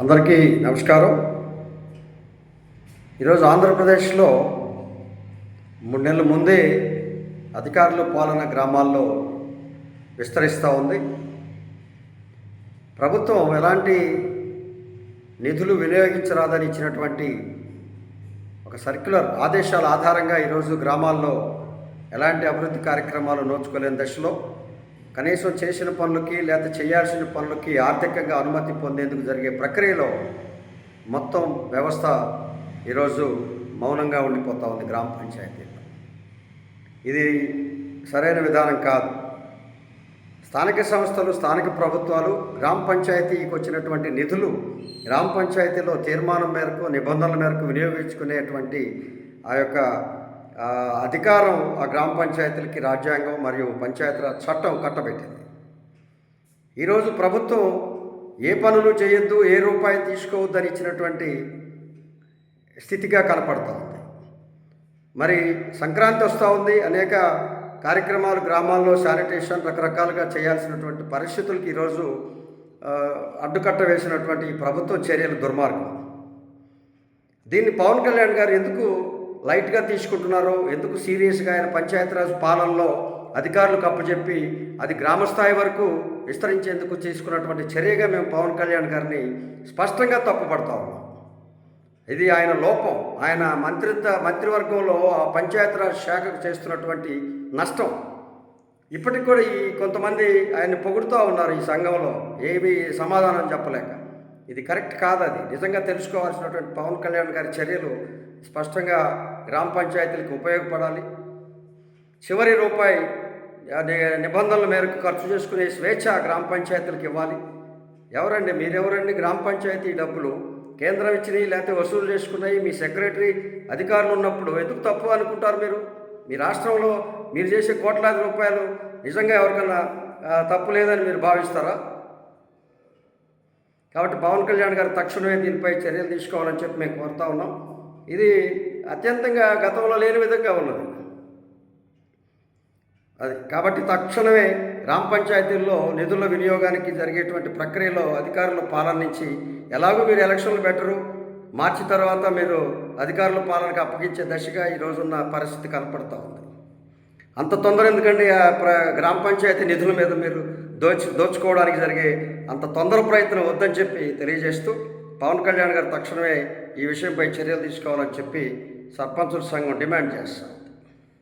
అందరికీ నమస్కారం. ఈరోజు ఆంధ్రప్రదేశ్లో మూడు నెలల ముందే అధికారులు పాలన గ్రామాల్లో విస్తరిస్తూ ఉంది. ప్రభుత్వం ఎలాంటి నిధులు వినియోగించరాదని ఇచ్చినటువంటి ఒక సర్క్యులర్ ఆదేశాల ఆధారంగా ఈరోజు గ్రామాల్లో ఎలాంటి అభివృద్ధి కార్యక్రమాలు నోచుకోలేని దశలో కనీసం చేసిన పనులకి లేదా చేయాల్సిన పనులకి ఆర్థికంగా అనుమతి పొందేందుకు జరిగే ప్రక్రియలో మొత్తం వ్యవస్థ ఈరోజు మౌనంగా ఉండిపోతూ ఉంది గ్రామ పంచాయతీలో. ఇది సరైన విధానం కాదు. స్థానిక సంస్థలు స్థానిక ప్రభుత్వాలు గ్రామ పంచాయతీకి వచ్చినటువంటి నిధులు గ్రామ పంచాయతీలో తీర్మానం మేరకు నిబంధనల మేరకు వినియోగించుకునేటువంటి ఆ యొక్క అధికారం ఆ గ్రామ పంచాయతీలకి రాజ్యాంగం మరియు పంచాయతీరాజ్ చట్టం కట్టబెట్టింది. ఈరోజు ప్రభుత్వం ఏ పనులు చేయొద్దు ఏ రూపాయి తీసుకోవద్దని ఇచ్చినటువంటి స్థితిగా కనపడుతూ ఉంది. మరి సంక్రాంతి వస్తూ ఉంది అనేక కార్యక్రమాలు గ్రామాల్లో శానిటేషన్ రకరకాలుగా చేయాల్సినటువంటి పరిస్థితులకి ఈరోజు అడ్డుకట్ట వేసినటువంటి ఈ ప్రభుత్వ చర్యలు దుర్మార్గం. దీన్ని పవన్ కళ్యాణ్ గారు ఎందుకు లైట్గా తీసుకుంటున్నారో ఎందుకు సీరియస్గా ఆయన పంచాయతీరాజ్ పాలనలో అధికారులకు అప్పచెప్పి అది గ్రామస్థాయి వరకు విస్తరించేందుకు తీసుకున్నటువంటి చర్యగా మేము పవన్ కళ్యాణ్ గారిని స్పష్టంగా తప్పుపడతా ఉన్నాం. ఇది ఆయన లోపం. ఆయన మంత్రిత్వ మంత్రివర్గంలో ఆ పంచాయతీరాజ్ శాఖకు చేస్తున్నటువంటి నష్టం. ఇప్పటికి కూడా ఈ కొంతమంది ఆయన్ని పొగుడుతూ ఉన్నారు ఈ సంఘంలో. ఏమీ సమాధానం చెప్పలేక. ఇది కరెక్ట్ కాదు అది. నిజంగా తెలుసుకోవాల్సినటువంటి పవన్ కళ్యాణ్ గారి చర్యలు స్పష్టంగా గ్రామ పంచాయతీలకు ఉపయోగపడాలి. చివరి రూపాయి నిబంధనల మేరకు ఖర్చు చేసుకునే స్వేచ్ఛ గ్రామ పంచాయతీలకు ఇవ్వాలి. ఎవరండి మీరెవరండి గ్రామ పంచాయతీ డబ్బులు? కేంద్రం ఇచ్చినవి లేకపోతే వసూలు చేసుకున్నాయి మీ సెక్రటరీ అధికారులు ఉన్నప్పుడు ఎందుకు తప్పు అనుకుంటారు మీరు? మీ రాష్ట్రంలో మీరు చేసే కోట్లాది రూపాయలు నిజంగా ఎవరికన్నా తప్పు లేదని మీరు భావిస్తారా? కాబట్టి పవన్ కళ్యాణ్ గారు తక్షణమే దీనిపై చర్యలు తీసుకోవాలని చెప్పి మేము కోరుతా ఉన్నాం. ఇది అత్యంతంగా గతంలో లేని విధంగా ఉన్నది. అది కాబట్టి తక్షణమే గ్రామ పంచాయతీల్లో నిధుల వినియోగానికి జరిగేటువంటి ప్రక్రియలో అధికారుల పాలన నుంచి ఎలాగో మీరు ఎలక్షన్లు పెట్టరు. మార్చి తర్వాత మీరు అధికారుల పాలనకు అప్పగించే దశగా ఈ రోజున్న పరిస్థితి కనపడతా ఉంది. అంత తొందర ఎందుకండి ఆ ప్ర గ్రామ పంచాయతీ నిధుల మీద మీరు దోచి దోచుకోవడానికి జరిగే అంత తొందర ప్రయత్నం వద్దని చెప్పి తెలియజేస్తూ పవన్ కళ్యాణ్ గారు తక్షణమే ఈ విషయంపై చర్యలు తీసుకోవాలని చెప్పి సర్పంచుల సంఘం డిమాండ్ చేస్తాం